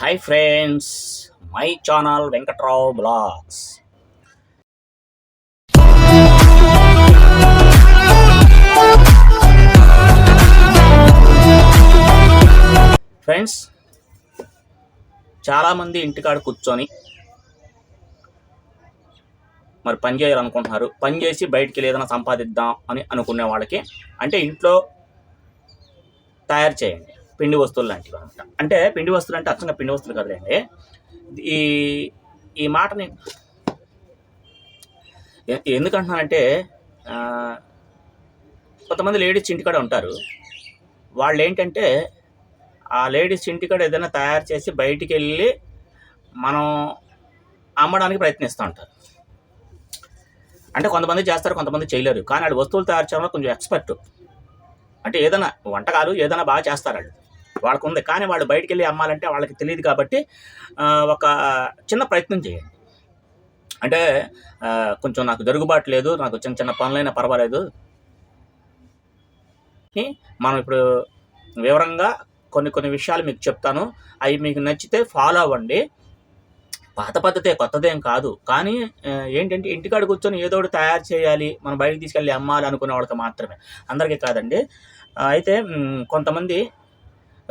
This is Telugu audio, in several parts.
Hi friends my channel Venkatrao blogs friends చాలామంది ఇంటికాడ కూర్చొని మరి పని చేయాలనుకుంటున్నారు. పని చేసి బయటికి వెళ్ళి ఏదైనా సంపాదిద్దాం అని అనుకునే వాళ్ళకి అంటే ఇంట్లో తయారు చేయండి. పిండి వస్తువులు లాంటివి అనమాట. అంటే పిండి వస్తువులు అంటే అచ్చంగా పిండి వస్తువులు కదండి ఈ ఈ మాటని ఎందుకంటున్నానంటే కొంతమంది లేడీస్ ఇంటికాడ ఉంటారు. వాళ్ళు ఏంటంటే ఆ లేడీస్ ఇంటికాడ ఏదైనా తయారు చేసి బయటికి వెళ్ళి మనం అమ్మడానికి ప్రయత్నిస్తూ ఉంటారు. అంటే కొంతమంది చేస్తారు కొంతమంది చేయలేరు. కానీ వాళ్ళు వస్తువులు తయారు చేయడంలో కొంచెం ఎక్స్పర్ట్. అంటే ఏదైనా వంటకాలు ఏదైనా బాగా చేస్తారు వాళ్ళు వాళ్ళకు ఉంది కానీ వాళ్ళు బయటికి వెళ్ళి అమ్మాలంటే వాళ్ళకి తెలియదు కాబట్టి ఒక చిన్న ప్రయత్నం చేయండి. అంటే కొంచెం నాకు జరుగుబాటు లేదు నాకు చిన్న చిన్న పనులైనా పర్వాలేదు. మనం ఇప్పుడు వివరంగా కొన్ని కొన్ని విషయాలు మీకు చెప్తాను. అవి మీకు నచ్చితే ఫాలో అవ్వండి. పాత పద్ధతే కొత్తదేం కాదు. కానీ ఏంటంటే ఇంటికాడ కూర్చొని ఏదో ఒకటి తయారు చేయాలి మనం బయటకు తీసుకెళ్ళి అమ్మాలి అనుకునే వాళ్ళకి మాత్రమే. అందరికీ కాదండి. అయితే కొంతమంది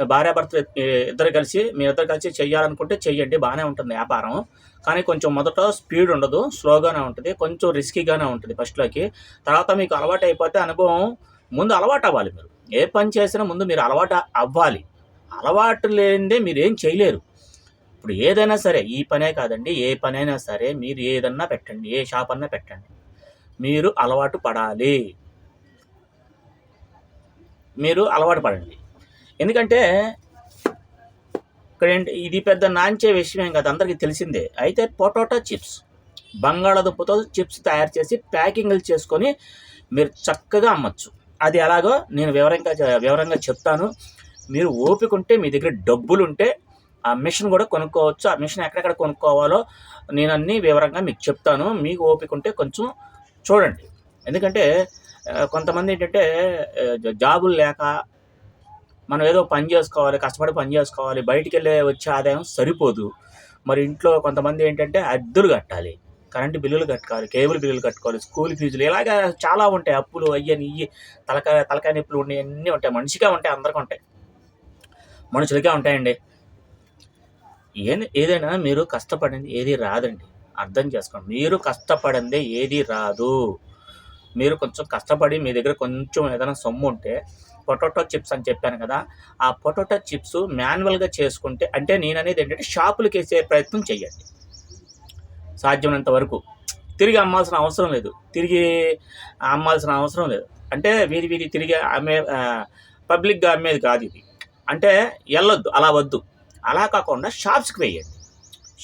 భార్యాభర్త ఇద్దరు కలిసి మీ ఇద్దరు కలిసి చెయ్యాలనుకుంటే చెయ్యండి బాగానే ఉంటుంది వ్యాపారం. కానీ కొంచెం మొదట స్పీడ్ ఉండదు స్లోగానే ఉంటుంది కొంచెం రిస్కీగానే ఉంటుంది ఫస్ట్లోకి. తర్వాత మీకు అలవాటు అయిపోతే అనుభవం ముందు అలవాటు అవ్వాలి మీరు. ఏ పని చేసినా ముందు మీరు అలవాటు అవ్వాలి. అలవాటు లేనిదే మీరు ఏం చేయలేరు. ఇప్పుడు ఏదైనా సరే ఈ పనే కాదండి ఏ పనైనా సరే మీరు ఏదన్నా పెట్టండి ఏ షాప్ అన్నా పెట్టండి. మీరు అలవాటు పడాలి. మీరు అలవాటు పడండి. ఎందుకంటే ఇక్కడ ఇది పెద్ద నాంచే విషయం కదా అందరికీ తెలిసిందే. అయితే పొటాటో చిప్స్ బంగాళాదుంపతో చిప్స్ తయారు చేసి ప్యాకింగ్లు చేసుకొని మీరు చక్కగా అమ్మచ్చు. అది ఎలాగో నేను వివరంగా వివరంగా చెప్తాను. మీరు ఓపిక ఉంటే మీ దగ్గర డబ్బులు ఉంటే ఆ మిషన్ కూడా కొనుక్కోవచ్చు. ఆ మిషన్ ఎక్కడెక్కడ కొనుక్కోవాలో నేను అన్ని వివరంగా మీకు చెప్తాను. మీకు ఓపిక ఉంటే కొంచెం చూడండి. ఎందుకంటే కొంతమంది ఏంటంటే జాబులు లేక మనం ఏదో పని చేసుకోవాలి కష్టపడి పని చేసుకోవాలి బయటికి వెళ్ళే వచ్చే ఆదాయం సరిపోదు. మరి ఇంట్లో కొంతమంది ఏంటంటే అద్దెలు కట్టాలి కరెంటు బిల్లులు కట్టుకోవాలి కేబుల్ బిల్లులు కట్టుకోవాలి స్కూల్ ఫీజులు ఇలాగా చాలా ఉంటాయి. అప్పులు అయ్యని ఇయ్యి తలకాయ తలకాయ నొప్పులు ఉన్నాయి అన్నీ ఉంటాయి. మనిషిగా ఉంటాయి అందరికీ ఉంటాయి. మనుషులకే ఉంటాయండి. ఏది ఏదైనా మీరు కష్టపడింది ఏది రాదండి. అర్థం చేసుకోండి. మీరు కష్టపడిందే ఏది రాదు. మీరు కొంచెం కష్టపడి మీ దగ్గర కొంచెం ఏదైనా సొమ్ము ఉంటే పొటాటో చిప్స్ అని చెప్పాను కదా ఆ పొటాటో చిప్స్ మాన్యువల్గా చేసుకుంటే అంటే నేను అనేది ఏంటంటే షాపులకు వేసే ప్రయత్నం చేయండి సాధ్యమైనంత వరకు. తిరిగి అమ్మాల్సిన అవసరం లేదు. తిరిగి అమ్మాల్సిన అవసరం లేదు. అంటే వీధి వీధి తిరిగి అమ్మే పబ్లిక్గా అమ్మేది కాదు ఇది. అంటే వెళ్ళొద్దు అలా వద్దు. అలా కాకుండా షాప్స్కి వేయండి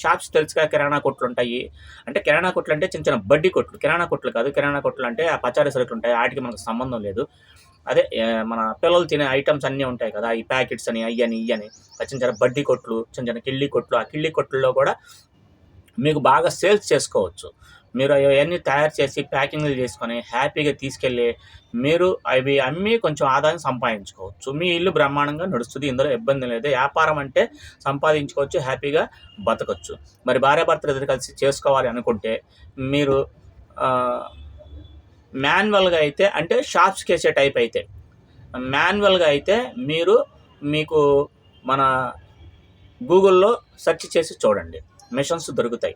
షాప్స్ తెలుసుగా కిరాణా కొట్లు ఉంటాయి. అంటే కిరాణా కొట్లు అంటే చిన్న చిన్న బడ్డీ కొట్లు. కిరాణా కొట్లు కాదు. కిరాణా కొట్లు అంటే ఆ పచారీ సరుకులు ఉంటాయి. వాటికి మనకు సంబంధం లేదు. అదే మన పిల్లలు తినే ఐటమ్స్ అన్నీ ఉంటాయి కదా. ఈ ప్యాకెట్స్ అని అయ్యని ఇయ్యని. చిన్న చిన్న బడ్డీ కొట్లు చిన్న చిన్న కిళ్ళి కొట్లు. ఆ కిళ్ళి కొట్లలో కూడా మీకు బాగా సేల్స్ చేసుకోవచ్చు. మీరు అవన్నీ తయారు చేసి ప్యాకింగ్లు చేసుకొని హ్యాపీగా తీసుకెళ్ళి మీరు అవి అమ్మి కొంచెం ఆదాయం సంపాదించుకోవచ్చు. మీ ఇల్లు బ్రహ్మాండంగా నడుస్తుంది. ఇందులో ఇబ్బంది లేదు. వ్యాపారం అంటే సంపాదించుకోవచ్చు హ్యాపీగా బతకచ్చు. మరి భార్యాభర్తలు ఇద్దరు కలిసి చేసుకోవాలి అనుకుంటే మీరు మాన్యువల్గా అయితే అంటే షాప్స్కి వేసే టైప్ అయితే మాన్యువల్గా అయితే మీరు మీకు మన గూగుల్లో సెర్చ్ చేసి చూడండి. మిషన్స్ దొరుకుతాయి.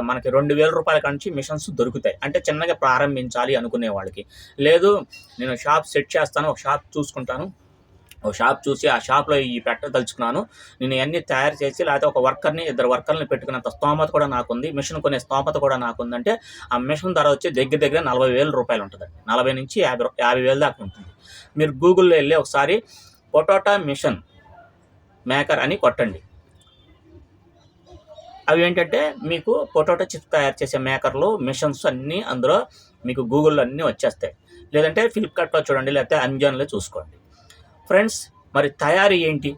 మనకి రెండు వేల రూపాయల నుంచి మిషన్స్ దొరుకుతాయి. అంటే చిన్నగా ప్రారంభించాలి అనుకునే వాళ్ళకి. లేదు నేను షాప్ సెట్ చేస్తాను ఒక షాప్ చూసుకుంటాను. ఒక షాప్ చూసి ఆ షాప్లో ఈ పెట్టదలుచుకున్నాను నేను ఇవన్నీ తయారు చేసి లేకపోతే ఒక వర్కర్ని ఇద్దరు వర్కర్ని పెట్టుకున్నంత స్తోమత కూడా నాకుంది. మిషన్ కొనే స్తోమత కూడా నాకుందంటే ఆ మిషన్ ధర వచ్చి దగ్గర దగ్గర నలభై వేల రూపాయలు ఉంటుందండి నలభై నుంచి యాభై యాభై వేల దాకా ఉంటుంది. మీరు గూగుల్లో వెళ్ళి ఒకసారి పొటాటా మిషన్ మేకర్ అని కొట్టండి. అవి ఏంటంటే మీకు పొటాటో చిప్స్ తయారు చేసే మేకర్లు మిషన్స్ అన్నీ అందులో మీకు గూగుల్లో అన్నీ వచ్చేస్తాయి. లేదంటే ఫ్లిప్కార్ట్లో చూడండి లేకపోతే అమెజాన్లో చూసుకోండి. ఫ్రెండ్స్ మరి తయారీ ఏంటి?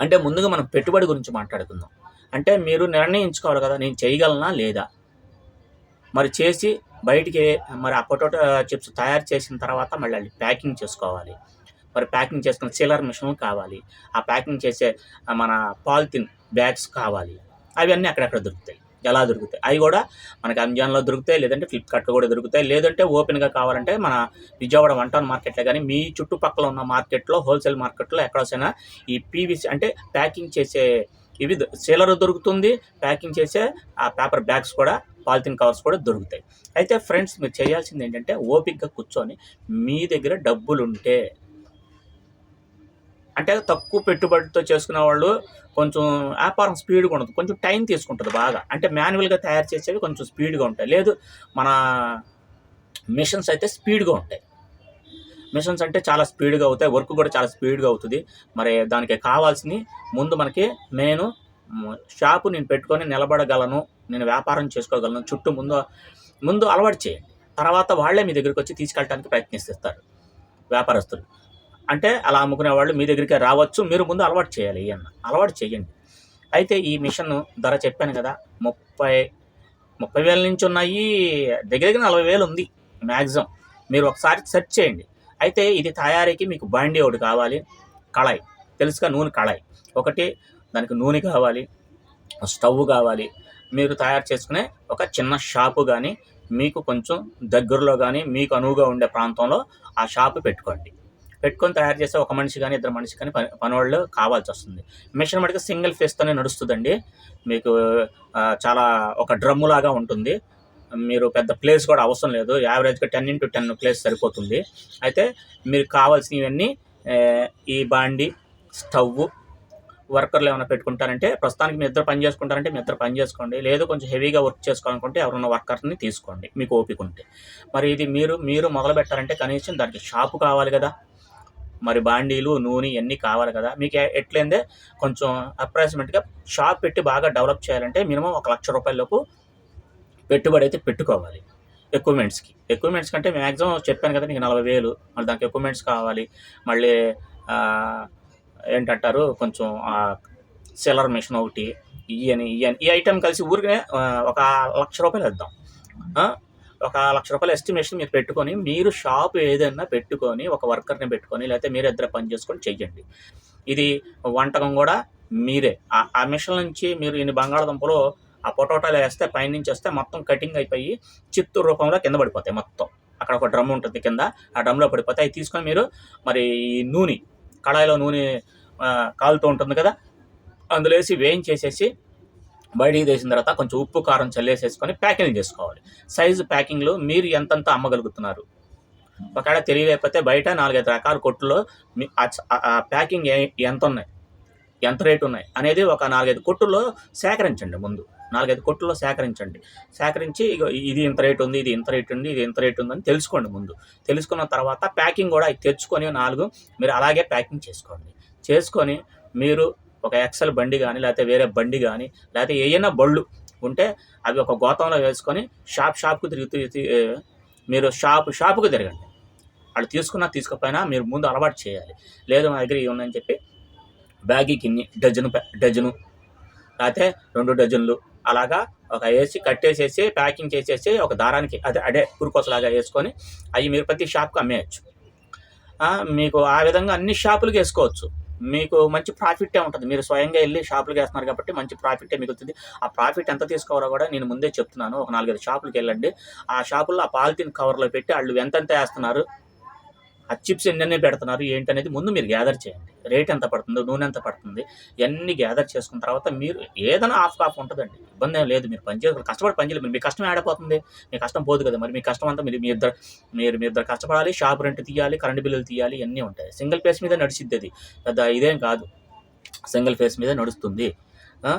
అంటే ముందుగా మనం పెట్టుబడి గురించి మాట్లాడుకుందాం. అంటే మీరు నిర్ణయించుకోవాలి కదా నేను చేయగలనా లేదా? మరి చేసి బయటికి మరి ఆ పొటాటో చిప్స్ తయారు చేసిన తర్వాత మళ్ళీ ప్యాకింగ్ చేసుకోవాలి. మరి ప్యాకింగ్ చేసుకున్న సీలర్ మిషన్ కావాలి. ఆ ప్యాకింగ్ చేసే మన పాలిథిన్ బ్యాగ్స్ కావాలి. అవన్నీ అక్కడక్కడ దొరుకుతాయి. ఎలా దొరుకుతాయి? అవి కూడా మనకి అమెజాన్లో దొరుకుతాయి లేదంటే ఫ్లిప్కార్ట్లో కూడా దొరుకుతాయి లేదంటే ఓపెన్గా కావాలంటే మన విజయవాడ వన్ టౌన్ మార్కెట్లో కానీ మీ చుట్టుపక్కల ఉన్న మార్కెట్లో హోల్సేల్ మార్కెట్లో ఎక్కడైనా ఈ పీవీసీ అంటే ప్యాకింగ్ చేసే ఇవి సీలర్ దొరుకుతుంది ప్యాకింగ్ చేసే ఆ పేపర్ బ్యాగ్స్ కూడా పాలిథిన్ కవర్స్ కూడా దొరుకుతాయి. అయితే ఫ్రెండ్స్ మీరు చేయాల్సింది ఏంటంటే ఓపిక్గా కూర్చొని మీ దగ్గర డబ్బులు ఉంటే అంటే తక్కువ పెట్టుబడితో చేసుకునే వాళ్ళు కొంచెం వ్యాపారం స్పీడ్గా ఉండదు. కొంచెం టైం తీసుకుంటుంది బాగా. అంటే మాన్యువల్గా తయారు చేసేవి కొంచెం స్పీడ్గా ఉంటాయి. లేదు మన మిషన్స్ అయితే స్పీడ్గా ఉంటాయి. మిషన్స్ అంటే చాలా స్పీడ్గా అవుతాయి. వర్క్ కూడా చాలా స్పీడ్గా అవుతుంది. మరి దానికి కావాల్సినవి ముందు మనకి నేను షాపు నేను పెట్టుకొని నిలబడగలను నేను వ్యాపారం చేసుకోగలను చుట్టూ ముందు ముందు అలవాటు చేయండి. తర్వాత వాళ్ళే మీ దగ్గరికి వచ్చి తీసుకెళ్ళడానికి ప్రయత్నిస్తారు వ్యాపారస్తులు. అంటే అలా అమ్ముకునే వాళ్ళు మీ దగ్గరికి రావచ్చు మీరు ముందు అలవాటు చేయాలి అన్న. అలవాటు చేయండి. అయితే ఈ మిషన్ ధర చెప్పాను కదా ముప్పై ముప్పై వేల నుంచి ఉన్నాయి దగ్గర దగ్గర నలభై వేలు ఉంది మ్యాక్సిమం మీరు ఒకసారి సెర్చ్ చేయండి. అయితే ఇది తయారీకి మీకు బాండీ ఒకటి కావాలి కళాయి. తెలుసుగా నూనె కళాయి. ఒకటి దానికి నూనె కావాలి స్టవ్ కావాలి. మీరు తయారు చేసుకునే ఒక చిన్న షాపు కానీ మీకు కొంచెం దగ్గరలో కానీ మీకు అనువుగా ఉండే ప్రాంతంలో ఆ షాపు పెట్టుకోండి. పెట్టుకొని తయారు చేసే ఒక మనిషి కానీ ఇద్దరు మనిషి కానీ పని పనివాళ్ళు కావాల్సి వస్తుంది. మిషన్ మటుకు సింగిల్ ఫేస్తోనే నడుస్తుందండి. మీకు చాలా ఒక డ్రమ్ము లాగా ఉంటుంది. మీరు పెద్ద ప్లేస్ కూడా అవసరం లేదు. యావరేజ్గా టెన్ ఇంటూ టెన్ ప్లేస్ సరిపోతుంది. అయితే మీరు కావాల్సినవన్నీ ఈ బాండి స్టవ్ వర్కర్లు ఏమైనా పెట్టుకుంటారంటే ప్రస్తుతానికి మీ ఇద్దరు పని చేసుకుంటారంటే మీ ఇద్దరు పని చేసుకోండి. లేదు కొంచెం హెవీగా వర్క్ చేసుకోవాలనుకుంటే ఎవరున్న వర్కర్ని తీసుకోండి. మీకు ఓపిక ఉంటే. మరి ఇది మీరు మీరు మొదలు పెట్టారంటే కనీసం దానికి షాపు కావాలి కదా. మరి బాండీలు నూనె ఇవన్నీ కావాలి కదా. మీకు ఎట్లయిందే కొంచెం అప్రాక్సిమేట్గా షాప్ పెట్టి బాగా డెవలప్ చేయాలంటే మినిమం ఒక లక్ష రూపాయలలోపు పెట్టుబడి అయితే పెట్టుకోవాలి ఎక్విప్మెంట్స్కి ఎక్విప్మెంట్స్ కంటే మ్యాక్సిమం చెప్పాను కదా నీకు నలభై వేలు మళ్ళీ దానికి ఎక్విప్మెంట్స్ కావాలి మళ్ళీ ఏంటంటారు కొంచెం సెలర్ మిషన్ ఒకటి ఇయని ఇయని ఈ ఐటెం కలిసి ఊరికనే ఒక లక్ష రూపాయలు వేద్దాం. ఒక లక్ష రూపాయల ఎస్టిమేషన్ మీరు పెట్టుకొని మీరు షాప్ ఏదైనా పెట్టుకొని ఒక వర్కర్ని పెట్టుకొని లేకపోతే మీరు ఇద్దరు పని చేసుకొని చెయ్యండి. ఇది వంటకం కూడా మీరే. ఆ- ఆ మిషన్ నుంచి మీరు ఈ బంగాళదుంపలు ఆ పొటాటోలు వేస్తే పైనుంచి వస్తే మొత్తం కటింగ్ అయిపోయి చిత్తూరు రూపంలో కింద పడిపోతాయి మొత్తం. అక్కడ ఒక డ్రమ్ ఉంటుంది కింద ఆ డ్రమ్లో పడిపోతాయి. అవి తీసుకొని మీరు మరి ఈ నూనె కడాయిలో నూనె కాలుతూ ఉంటుంది కదా అందులో వేసి వేయించేసేసి బయటికి తీసిన తర్వాత కొంచెం ఉప్పు కారం చల్లేసేసుకొని ప్యాకింగ్ చేసుకోవాలి. సైజు ప్యాకింగ్లో మీరు ఎంతంత అమ్మగలుగుతున్నారు? ఒకవేళ తెలియలేకపోతే బయట నాలుగైదు రకాల కొట్టులో మీ ఆ- ప్యాకింగ్ ఎంత ఉన్నాయి ఎంత రేటు ఉన్నాయి? అనేది ఒక నాలుగైదు కొట్టుల్లో సేకరించండి ముందు. నాలుగైదు కొట్టుల్లో సేకరించండి. సేకరించి ఇక ఇది ఇంత రేటు ఉంది ఇది ఇంత రేటు ఉంది ఇది ఇంత రేటు ఉంది అని తెలుసుకోండి ముందు. తెలుసుకున్న తర్వాత ప్యాకింగ్ కూడా తెచ్చుకొని నాలుగు మీరు అలాగే ప్యాకింగ్ చేసుకోండి. చేసుకొని మీరు ఒక ఎక్సెల్ బండి కానీ లేకపోతే వేరే బండి కానీ లేకపోతే ఏదైనా బళ్ళు ఉంటే అవి ఒక గోతంలో వేసుకొని షాప్ షాప్కు తిరుగుతూ మీరు షాప్ షాపుకు తిరగండి. వాళ్ళు తీసుకున్నా తీసుకోకపోయినా మీరు ముందు అలవాటు చేయాలి. లేదు మా దగ్గర ఇవి ఉన్నాయని చెప్పి బ్యాగీకి ఇన్ని డజను డజను లేకపోతే రెండు డజన్లు అలాగా ఒక వేసి కట్టేసేసి ప్యాకింగ్ చేసేసి ఒక దారానికి అదే అదే పురుకోసలాగా వేసుకొని అవి మీరు ప్రతి షాప్కి అమ్మేయచ్చు. మీకు ఆ విధంగా అన్ని షాపులకు వేసుకోవచ్చు. మీకు మంచి ప్రాఫిటే ఉంటుంది. మీరు స్వయంగా వెళ్ళి షాపులకు వేస్తున్నారు కాబట్టి మంచి ప్రాఫిటే మిగులుతుంది. ఆ ప్రాఫిట్ ఎంత తీసుకోవాలో కూడా నేను ముందే చెప్తున్నాను. ఒక నాలుగైదు షాపులకు వెళ్ళండి. ఆ షాపుల్లో ఆ పాలిథిన్ కవర్లో పెట్టి వాళ్ళు ఎంతెంత వేస్తున్నారు? ఆ చిప్స్ ఎన్ని పెడుతున్నారు అనేది ముందు మీరు గ్యాదర్ చేయండి. రేట్ ఎంత పడుతుందో నూనె ఎంత పడుతుంది ఇవన్నీ గ్యాదర్ చేసుకున్న తర్వాత మీరు ఏదైనా ఆఫ్ కాఫ్ ఉంటుందండి. ఇబ్బంది ఏం లేదు మీరు పని చేసుకోవాలి కష్టపడి పని చేయలేదు మీ కష్టం ఆడిపోతుంది మీ కష్టం పోదు కదా మరి మీ కష్టం అంతా మీరు మీ ఇద్దరు మీరు మీ ఇద్దరు కష్టపడాలి షాప్ రెంట్ తీయాలి కరెంట్ బిల్లులు తీయాలి ఇవన్నీ ఉంటాయి. సింగిల్ ఫేస్ మీద నడిచిద్ది అది. పెద్ద ఇదేం కాదు. సింగిల్ ఫేస్ మీద నడుస్తుంది.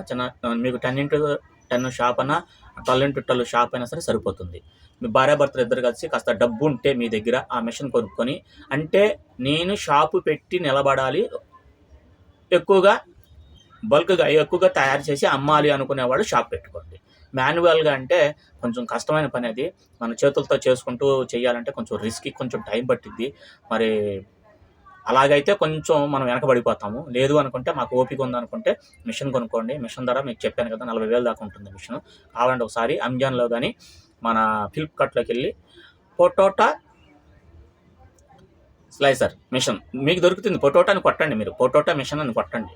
చిన్న మీకు టెన్ ఇంటూ టెన్ షాప్ అన్నా ట్వెల్వ్ షాప్ అయినా సరే సరిపోతుంది. మీ భార్యాభర్తలు ఇద్దరు కలిసి కాస్త డబ్బు ఉంటే మీ దగ్గర ఆ మిషన్ కొనుక్కొని అంటే నేను షాపు పెట్టి నిలబడాలి ఎక్కువగా బల్క్గా ఎక్కువగా తయారు చేసి అమ్మాలి అనుకునేవాళ్ళు షాప్ పెట్టుకోండి. మాన్యువల్గా అంటే కొంచెం కష్టమైన పని అది. మన చేతులతో చేసుకుంటూ చేయాలంటే కొంచెం రిస్క్ కొంచెం టైం పట్టింది మరి అలాగైతే కొంచెం మనం వెనకబడిపోతాము. లేదు అనుకుంటే మాకు ఓపిక ఉందనుకుంటే మిషన్ కొనుక్కోండి. మిషన్ ధర మీకు చెప్పాను కదా నలభై వేలు దాకా ఉంటుంది మిషన్. కావాలంటే ఒకసారి అమెజాన్లో కానీ మన ఫ్లిప్కార్ట్లోకి వెళ్ళి పొటోటా స్లైసర్ మిషన్. మీకు దొరుకుతుంది. పొటోటా అని కొట్టండి మీరు. పొటోటా మిషన్ అని కొట్టండి.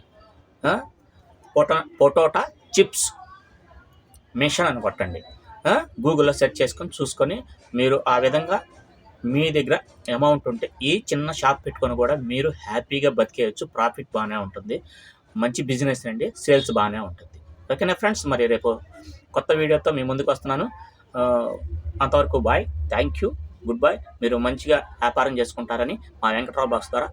పొటో పొటోటా చిప్స్ మిషన్ అని కొట్టండి. గూగుల్లో సెర్చ్ చేసుకొని చూసుకొని మీరు ఆ విధంగా మీ దగ్గర అమౌంట్ ఉంటే ఈ చిన్న షాప్ పెట్టుకొని కూడా మీరు హ్యాపీగా బతికేయచ్చు. ప్రాఫిట్ బాగానే ఉంటుంది. మంచి బిజినెస్ అండి. సేల్స్ బాగానే ఉంటుంది. ఓకేనా ఫ్రెండ్స్ మరి రేపు కొత్త వీడియోతో మీ ముందుకు వస్తున్నాను. అంతవరకు bye thank you good bye మీరు మంచిగా వ్యాపారం చేసుకుంటారని మా వెంకట్రావు బాక్స్ ద్వారా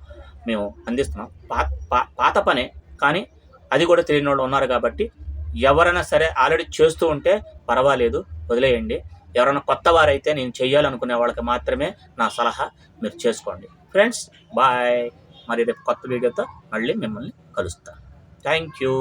మేము అందిస్తున్నాం. పాత పా- పాత పనే కానీ అది కూడా తెలియని వాళ్ళు ఉన్నారు కాబట్టి ఎవరైనా సరే ఆల్రెడీ చేస్తూ ఉంటే పర్వాలేదు. వదిలేయండి. ఎవరైనా కొత్త వారైతే నేను చేయాలనుకునే వాళ్ళకి మాత్రమే నా సలహా మీరు చేసుకోండి. ఫ్రెండ్స్ బాయ్ మరి రేపు కొత్త వీడియోతో మళ్ళీ మిమ్మల్ని కలుస్తాను థ్యాంక్ యూ